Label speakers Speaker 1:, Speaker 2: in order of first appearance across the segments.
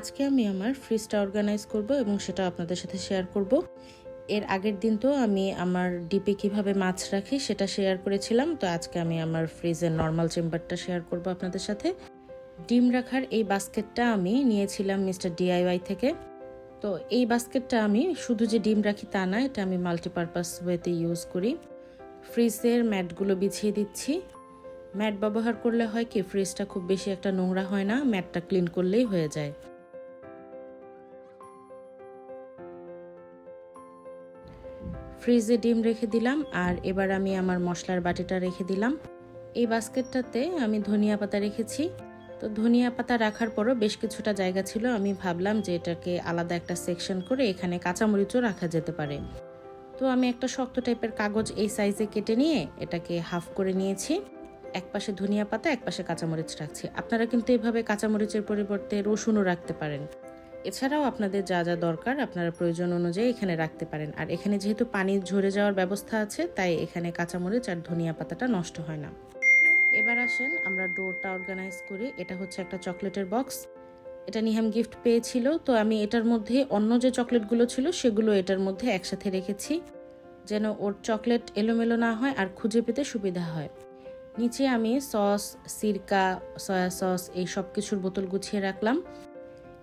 Speaker 1: আজকে আমি আমার ফ্রিজটা অর্গানাইজ করব এবং সেটা আপনাদের সাথে শেয়ার করব। এর আগের দিন তো আমি আমার ডিপে কীভাবে মাছ রাখি সেটা শেয়ার করেছিলাম। তো আজকে আমি আমার ফ্রিজের নর্মাল চেম্বারটা শেয়ার করব আপনাদের সাথে। ডিম রাখার এই বাস্কেটটা আমি নিয়েছিলাম মিস্টার ডিআইওয়াই থেকে। তো এই বাস্কেটটা আমি শুধু যে ডিম রাখি তা না, এটা আমি মাল্টিপারপাস ওয়েতে ইউজ করি। ফ্রিজের ম্যাটগুলো বিছিয়ে দিচ্ছি। ম্যাট ব্যবহার করলে হয় কি ফ্রিজটা খুব বেশি একটা নোংরা হয় না, ম্যাটটা ক্লিন করলেই হয়ে যায়। ফ্রিজে ডিম রেখে দিলাম আর এবার আমি আমার মশলার বাটিটা রেখে দিলাম। এই বাস্কেটটাতে আমি ধনিয়া পাতা রেখেছি। তো ধনিয়া পাতা রাখার পরও বেশ কিছুটা জায়গা ছিল। আমি ভাবলাম যে এটাকে আলাদা একটা সেকশন করে এখানে কাঁচামরিচও রাখা যেতে পারে। তো আমি একটা শক্ত টাইপের কাগজ এই সাইজে কেটে নিয়ে এটাকে হাফ করে নিয়েছি। এক পাশে ধনিয়া পাতা, এক পাশে কাঁচামরিচ রাখছি। আপনারা কিন্তু এভাবে কাঁচামরিচের পরিবর্তে রসুনও রাখতে পারেন। এছাড়াও আপনাদের যা যা দরকার আপনারা প্রয়োজন অনুযায়ী এখানে রাখতে পারেন। আর এখানে যেহেতু পানি ঝরে যাওয়ার ব্যবস্থা আছে, তাই এখানে কাঁচামরিচ আর ধনিয়া পাতাটা নষ্ট হয় না। এবার আসেন আমরা ডোরটা অর্গানাইজ করি। এটা হচ্ছে একটা চকলেটের বক্স। এটা নিহাম গিফট পেয়েছিল, তো আমি এটার মধ্যে অন্য যে চকলেটগুলো ছিল সেগুলো এটার মধ্যে একসাথে রেখেছি, যেন ওর চকলেট এলোমেলো না হয় আর খুঁজে পেতে সুবিধা হয়। নিচে আমি সস, সিরকা, সয়া সস এই সব কিছুর বোতল গুছিয়ে রাখলাম।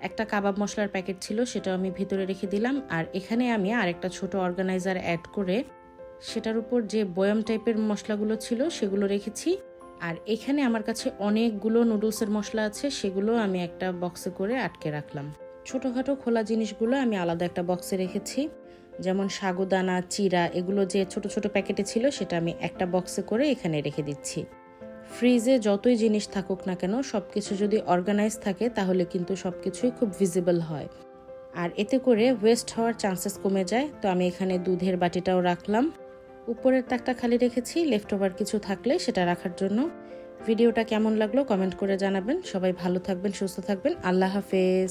Speaker 1: একটা কাবাব মশলার প্যাকেট ছিল সেটা আমি ভিতরে রেখে দিলাম। আর এখানে আমি আরেকটা ছোট অর্গানাইজার অ্যাড করে সেটার উপর যে বয়াম টাইপের মশলাগুলো ছিল, সেগুলো রেখেছি। আর এখানে আমার কাছে অনেকগুলো নুডলসের মশলা আছে, সেগুলো আমি একটা বক্সে করে আটকে রাখলাম। ছোটোখাটো খোলা জিনিসগুলো আমি আলাদা একটা বক্সে রেখেছি। যেমন সাগুদানা, চিরা, এগুলো যে ছোট ছোট প্যাকেটে ছিল, সেটা আমি একটা বক্সে করে এখানে রেখে দিচ্ছি। ফ্রিজে যতই জিনিস থাকুক না কেন সব কিছু যদি অর্গানাইজ থাকে, তাহলে কিন্তু সব কিছুই খুব ভিজিবল হয়। আর এতে করে ওয়েস্ট হওয়ার চান্সেস কমে যায়। তো আমি এখানে দুধের বাটিটাও রাখলাম। উপরের তাকটা খালি রেখেছি। লেফট ওভার কিছু থাকলে সেটা রাখার জন্য। ভিডিওটা কেমন লাগল কমেন্ট করে জানাবেন। সবাই ভালো থাকবেন, সুস্থ থাকবেন। আল্লাহ হাফেজ।